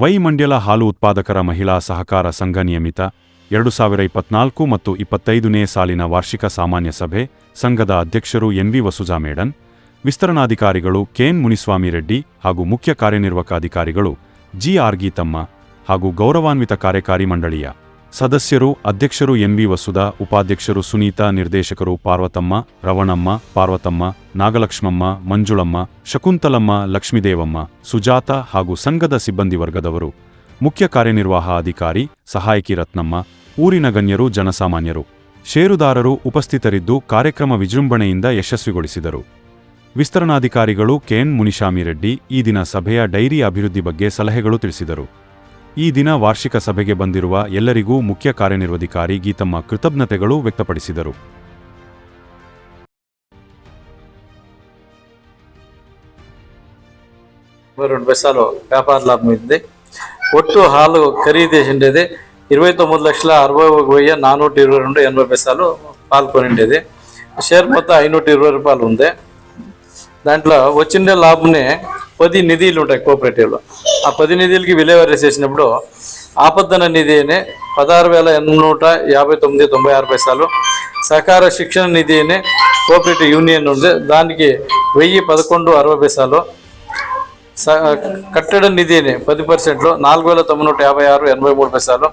Y ಮಂಡ್ಯಲ ಹಾಲು ಉತ್ಪಾದಕರ ಮಹಿಳಾ ಸಹಕಾರ ಸಂಘ ನಿಯಮಿತ ಎರಡು ಸಾವಿರ ಇಪ್ಪತ್ನಾಲ್ಕು ಮತ್ತು ಇಪ್ಪತ್ತೈದನೇ ಸಾಲಿನ ವಾರ್ಷಿಕ ಸಾಮಾನ್ಯ ಸಭೆ ಸಂಘದ ಅಧ್ಯಕ್ಷರು ಎನ್ವಿ ವಸುಜಾ ಮೇಡನ್ ವಿಸ್ತರಣಾಧಿಕಾರಿಗಳು ಕೆಎನ್ ಮುನಿಸ್ವಾಮಿ ರೆಡ್ಡಿ ಹಾಗೂ ಮುಖ್ಯ ಕಾರ್ಯನಿರ್ವಾಹಕ ಅಧಿಕಾರಿಗಳು ಜಿ ಆರ್ ಗೀತಮ್ಮ ಹಾಗೂ ಗೌರವಾನ್ವಿತ ಕಾರ್ಯಕಾರಿ ಮಂಡಳಿಯ ಸದಸ್ಯರು ಅಧ್ಯಕ್ಷರು ಎನ್ವಿ ವಸುಧಾ, ಉಪಾಧ್ಯಕ್ಷರು ಸುನೀತಾ, ನಿರ್ದೇಶಕರು ಪಾರ್ವತಮ್ಮ, ರವಣಮ್ಮ, ಪಾರ್ವತಮ್ಮ, ನಾಗಲಕ್ಷ್ಮಮ್ಮ, ಮಂಜುಳಮ್ಮ, ಶಕುಂತಲಮ್ಮ, ಲಕ್ಷ್ಮೀದೇವಮ್ಮ, ಸುಜಾತ ಹಾಗೂ ಸಂಘದ ಸಿಬ್ಬಂದಿ ವರ್ಗದವರು, ಮುಖ್ಯ ಕಾರ್ಯನಿರ್ವಾಹ ಅಧಿಕಾರಿ ಸಹಾಯಕಿ ರತ್ನಮ್ಮ, ಊರಿನ ಗಣ್ಯರು ಜನಸಾಮಾನ್ಯರು, ಷೇರುದಾರರು ಉಪಸ್ಥಿತರಿದ್ದು ಕಾರ್ಯಕ್ರಮ ವಿಜೃಂಭಣೆಯಿಂದ ಯಶಸ್ವಿಗೊಳಿಸಿದರು. ವಿಸ್ತರಣಾಧಿಕಾರಿಗಳು ಕೆಎನ್ ಮುನಿಶಾಮಿ ರೆಡ್ಡಿ ಈ ದಿನ ಸಭೆಯ ಡೈರಿ ಅಭಿವೃದ್ಧಿ ಬಗ್ಗೆ ಸಲಹೆಗಳು ತಿಳಿಸಿದರು. ಈ ದಿನ ವಾರ್ಷಿಕ ಸಭೆಗೆ ಬಂದಿರುವ ಎಲ್ಲರಿಗೂ ಮುಖ್ಯ ಕಾರ್ಯನಿರ್ವಧಿಕಾರಿ ಗೀತಮ್ಮ ಕೃತಜ್ಞತೆಗಳು ವ್ಯಕ್ತಪಡಿಸಿದರು రెండు బెస్సాలు వ్యాపార లాభం ఉంది ఒట్టు హాలు ఖరీదు చేసిండేది ఇరవై తొమ్మిది లక్షల అరవై ఒక వెయ్యి నానూట ఇరవై రెండు ఎనభై పైసలు పాల్గొనిండేది షేర్ మొత్తం ఐనూట ఇరవై రూపాయలు ఉంది దాంట్లో వచ్చిండే లాభంని పది నిధులు ఉంటాయి కోఆపరేటివ్లో. ఆ పది నిధులకి విలేవరీ చేసినప్పుడు ఆపద్దన నిధి అని పదహారు వేల ఎనిమిది యాభై తొమ్మిది తొంభై ఆరు పైసలు సహకార శిక్షణ నిధి అని కోఆపరేటివ్ యూనియన్ ఉంది దానికి వెయ్యి పదకొండు అరవై పైసలు స- కట్టడ నిధిని పది పర్సెంట్లు నాలుగు వేల తొమ్మిది నూట యాభై ఆరు ఎనభై మూడు పైసలు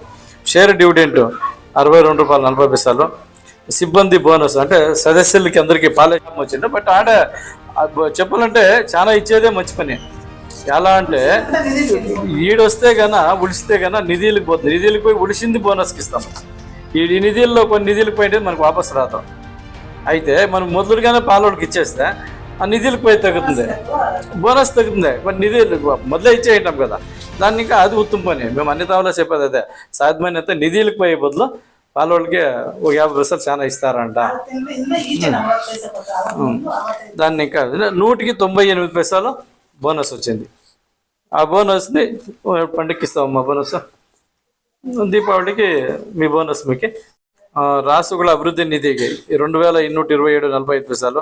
షేర్ డివిడెంట్ అరవై రెండు రూపాయలు నలభై పైసలు సిబ్బంది బోనస్ అంటే సదస్సులకి అందరికీ పాలేజం వచ్చింది. బట్ ఆడ చెప్పాలంటే చాలా ఇచ్చేదే మంచి పని. ఎలా అంటే ఈడొస్తే గన ఉడిస్తే గన నిధులకు పోతుంది. నిధులకు పోయి ఉడిసింది బోనస్కి ఇస్తాం. ఈ నిధుల్లో కొన్ని నిధులకు పోయింటే మనకు వాపసు రాతాం అయితే మనం మొదలుగానే పాలోడికి ఇచ్చేస్తే ఆ నిధులకు పోయి తగ్గుతుంది. బోనస్ తగ్గుతుంది. మరి నిధులు మొదలే ఇచ్చేయటం కదా. దాన్ని ఇంకా అది ఉత్తమ పని. మేము అన్ని తావులో చెప్పేది అదే. సాధ్యమైనంత నిధులకు పోయే బదులు వాళ్ళకి ఒక యాభై పైసలు చాలా ఇస్తారంట. దాన్ని ఇంకా నూటికి తొంభై ఎనిమిది పైసలు బోనస్ వచ్చింది. ఆ బోనస్ని పండుగకి ఇస్తామమ్మా బోనస్. దీపావళికి మీ బోనస్ మీకు. రాసుగుల అభివృద్ధి నిధికి రెండు వేల ఇన్నూట ఇరవై ఏడు నలభై ఐదు పైసలు.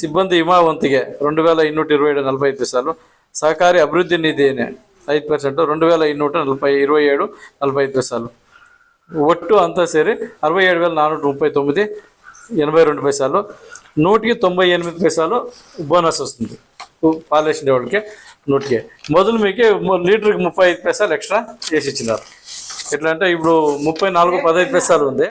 సిబ్బంది హిమావంతికి రెండు వేల ఇన్నూట ఇరవై ఏడు నలభై ఐదు పైసలు. సహకారి అభివృద్ధి నిధి ఐదు పర్సెంట్ రెండు వేల ఇన్నూట నలభై ఇరవై ఏడు నలభై ఐదు పైసలు. ఒట్టు అంతా సేరి అరవై ఏడు వేల నానూట ముప్పై తొమ్మిది ఎనభై రెండు పైసాలు. నూటికి తొంభై ఎనిమిది పైసలు బోనస్ వస్తుంది. పాలేసిన వాళ్ళకి నూటికి. మొదలు మీకు లీటర్కి ముప్పై ఐదు పైసలు ఎక్స్ట్రా చేసి ఇచ్చినారు. ఎట్లా అంటే ఇప్పుడు ముప్పై నాలుగు పదహైదు పైసలు ఉంది.